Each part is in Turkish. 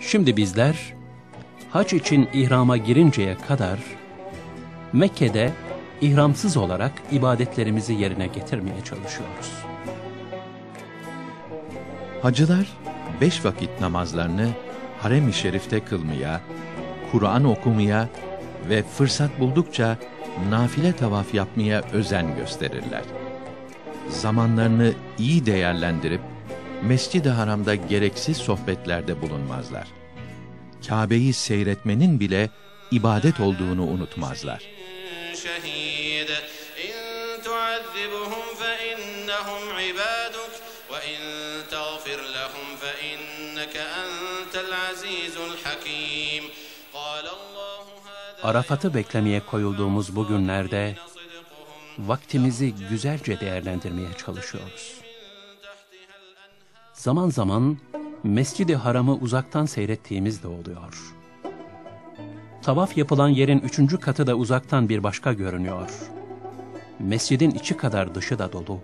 Şimdi bizler hac için ihrama girinceye kadar Mekke'de ihramsız olarak ibadetlerimizi yerine getirmeye çalışıyoruz. Hacılar beş vakit namazlarını harem-i şerifte kılmaya, Kur'an okumaya ve fırsat buldukça nafile tavaf yapmaya özen gösterirler. Zamanlarını iyi değerlendirip Mescid-i Haram'da gereksiz sohbetlerde bulunmazlar. Kabe'yi seyretmenin bile ibadet olduğunu unutmazlar. Arafat'ı beklemeye koyulduğumuz bu günlerde vaktimizi güzelce değerlendirmeye çalışıyoruz. Zaman zaman Mescid-i Haram'ı uzaktan seyrettiğimiz de oluyor. Tavaf yapılan yerin üçüncü katı da uzaktan bir başka görünüyor. Mescidin içi kadar dışı da dolu.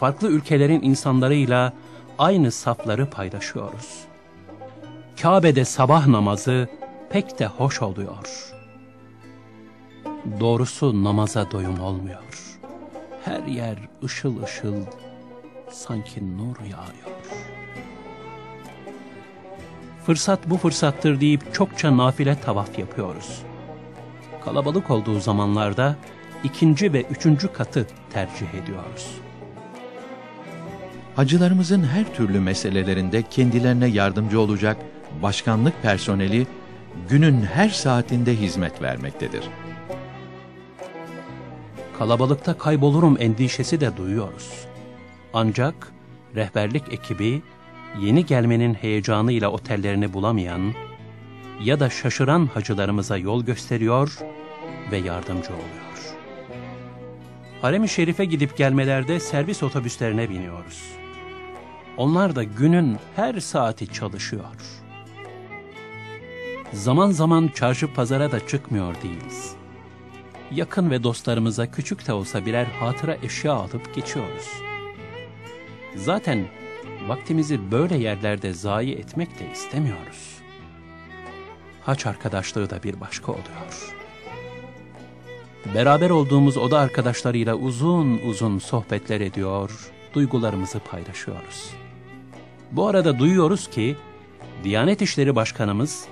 Farklı ülkelerin insanlarıyla aynı safları paylaşıyoruz. Kabe'de sabah namazı pek de hoş oluyor. Doğrusu namaza doyum olmuyor. Her yer ışıl ışıl, sanki nur yağıyor. Fırsat bu fırsattır deyip çokça nafile tavaf yapıyoruz. Kalabalık olduğu zamanlarda ikinci ve üçüncü katı tercih ediyoruz. Hacılarımızın her türlü meselelerinde kendilerine yardımcı olacak başkanlık personeli günün her saatinde hizmet vermektedir. Kalabalıkta kaybolurum endişesi de duyuyoruz. Ancak rehberlik ekibi yeni gelmenin heyecanıyla otellerini bulamayan ya da şaşıran hacılarımıza yol gösteriyor ve yardımcı oluyor. Harem-i Şerif'e gidip gelmelerde servis otobüslerine biniyoruz. Onlar da günün her saati çalışıyor. Zaman zaman çarşı pazara da çıkmıyor değiliz. Yakın ve dostlarımıza küçük de olsa birer hatıra eşya alıp geçiyoruz. Zaten vaktimizi böyle yerlerde zayi etmek de istemiyoruz. Haç arkadaşlığı da bir başka oluyor. Beraber olduğumuz oda arkadaşlarıyla uzun uzun sohbetler ediyor, duygularımızı paylaşıyoruz. Bu arada duyuyoruz ki, Diyanet İşleri Başkanımız,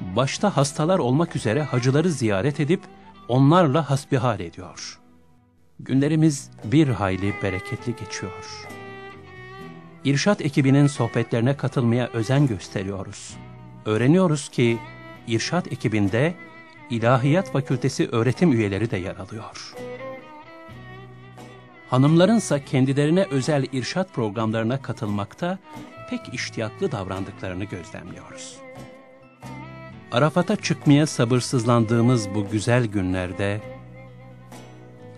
başta hastalar olmak üzere hacıları ziyaret edip, onlarla hasbihal ediyor. Günlerimiz bir hayli bereketli geçiyor. İrşat ekibinin sohbetlerine katılmaya özen gösteriyoruz. Öğreniyoruz ki İrşat ekibinde İlahiyat Fakültesi öğretim üyeleri de yer alıyor. Hanımlarınsa kendilerine özel irşat programlarına katılmakta pek iştiyaklı davrandıklarını gözlemliyoruz. Arafat'a çıkmaya sabırsızlandığımız bu güzel günlerde,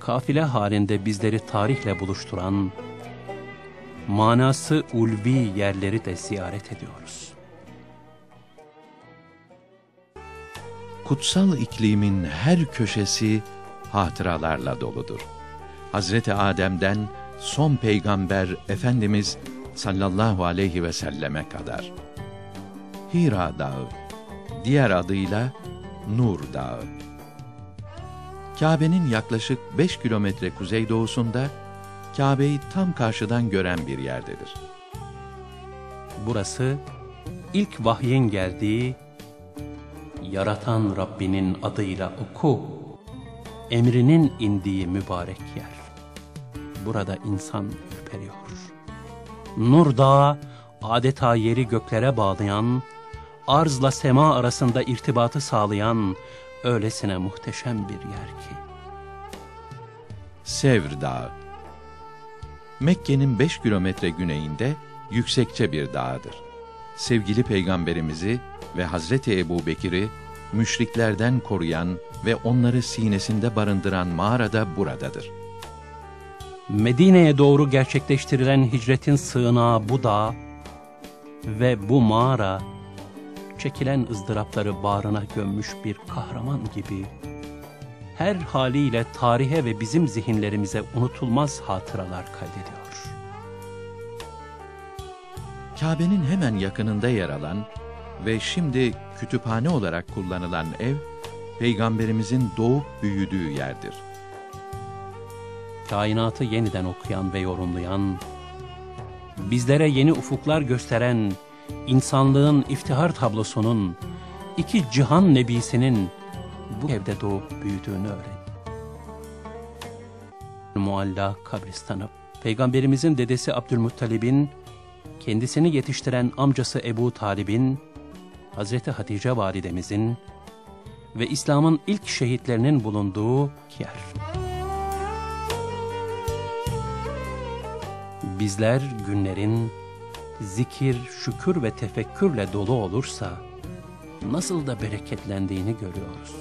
kafile halinde bizleri tarihle buluşturan, manası ulvi yerleri de ziyaret ediyoruz. Kutsal iklimin her köşesi hatıralarla doludur. Hazreti Adem'den son peygamber Efendimiz sallallahu aleyhi ve selleme kadar. Hira Dağı, diğer adıyla Nur Dağı. Kabe'nin yaklaşık 5 kilometre kuzeydoğusunda Kabe'yi tam karşıdan gören bir yerdedir. Burası ilk vahyin geldiği, yaratan Rabbinin adıyla oku, emrinin indiği mübarek yer. Burada insan ürperiyor. Nur Dağı adeta yeri göklere bağlayan, arzla sema arasında irtibatı sağlayan öylesine muhteşem bir yer ki. Sevr Dağı Mekke'nin 5 kilometre güneyinde yüksekçe bir dağdır. Sevgili peygamberimizi ve Hazreti Ebu Bekir'i müşriklerden koruyan ve onları sinesinde barındıran mağara da buradadır. Medine'ye doğru gerçekleştirilen hicretin sığınağı bu dağ ve bu mağara çekilen ızdırapları bağrına gömmüş bir kahraman gibi her haliyle tarihe ve bizim zihinlerimize unutulmaz hatıralar kaydediyor. Kabe'nin hemen yakınında yer alan ve şimdi kütüphane olarak kullanılan ev, Peygamberimizin doğup büyüdüğü yerdir. kainatı yeniden okuyan ve yorumlayan, bizlere yeni ufuklar gösteren insanlığın iftihar tablosunun, iki cihan nebisinin bu evde doğup büyüdüğünü öğren. Mualla kabristanı, Peygamberimizin dedesi Abdülmuttalib'in, kendisini yetiştiren amcası Ebu Talib'in, Hazreti Hatice validemizin ve İslam'ın ilk şehitlerinin bulunduğu yer. Bizler günlerin zikir, şükür ve tefekkürle dolu olursa nasıl da bereketlendiğini görüyoruz.